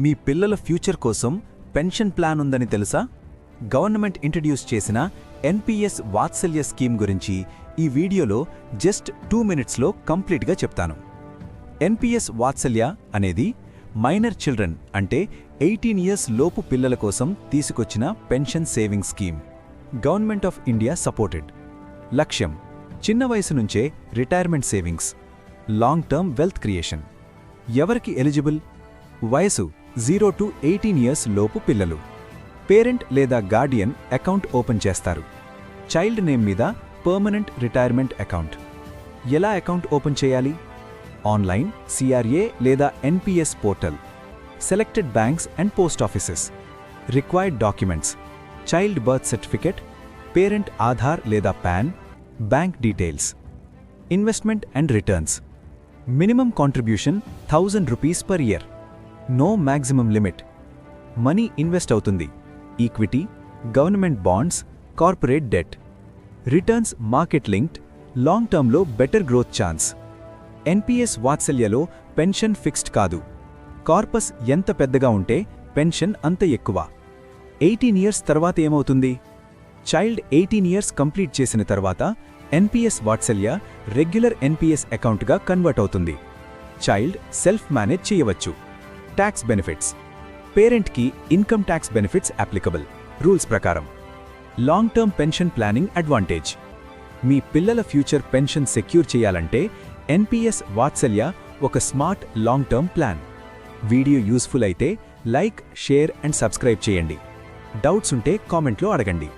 మీ పిల్లల ఫ్యూచర్ కోసం pension plan ఉందని తెలుసా? గవర్నమెంట్ ఇంట్రడ్యూస్ చేసిన ఎన్పిఎస్ వాత్సల్య స్కీమ్ గురించి ఈ వీడియోలో జస్ట్ టూ మినిట్స్లో కంప్లీట్గా చెప్తాను. ఎన్పిఎస్ వాత్సల్య అనేది మైనర్ చిల్డ్రన్ అంటే ఎయిటీన్ ఇయర్స్ లోపు పిల్లల కోసం తీసుకొచ్చిన pension saving scheme. Government of India supported. లక్ష్యం చిన్న వయసు నుంచే retirement savings. Long term wealth creation. ఎవరికి ఎలిజిబుల్? వయసు జీరో టు ఎయిటీన్ ఇయర్స్ లోపు పిల్లలు. పేరెంట్ లేదా గార్డియన్ అకౌంట్ ఓపెన్ చేస్తారు. చైల్డ్ నేమ్ మీద పర్మనెంట్ రిటైర్మెంట్ అకౌంట్. ఎలా అకౌంట్ ఓపెన్ చేయాలి? ఆన్లైన్ సిఆర్ఏ లేదా NPS portal. Selected banks and post offices. Required documents. Child birth certificate parent Aadhaar లేదా PAN bank details. Investment and returns. Minimum contribution thousand rupees per year. No maximum limit. Money invest అవుతుంది. Equity government bonds corporate debt. Returns market linked long టర్మ్లో better growth chance. NPS వాత్సల్యలో pension fixed కాదు. Corpus ఎంత పెద్దగా ఉంటే pension అంత ఎక్కువ. Eighteen years తర్వాత ఏమవుతుంది? చైల్డ్ ఎయిటీన్ ఇయర్స్ కంప్లీట్ చేసిన తర్వాత ఎన్పిఎస్ వాత్సల్య రెగ్యులర్ ఎన్పిఎస్ అకౌంట్గా కన్వర్ట్ అవుతుంది. చైల్డ్ సెల్ఫ్ మేనేజ్ చేయవచ్చు. Tax benefits పేరెంట్కి income tax benefits applicable rules ప్రకారం. Long term pension planning advantage మీ పిల్లల ఫ్యూచర్ పెన్షన్ సెక్యూర్ చేయాలంటే ఎన్పిఎస్ వాత్సల్య ఒక smart long term plan video useful అయితే లైక్ షేర్ అండ్ సబ్స్క్రైబ్ చేయండి. Doubts ఉంటే కామెంట్లో అడగండి.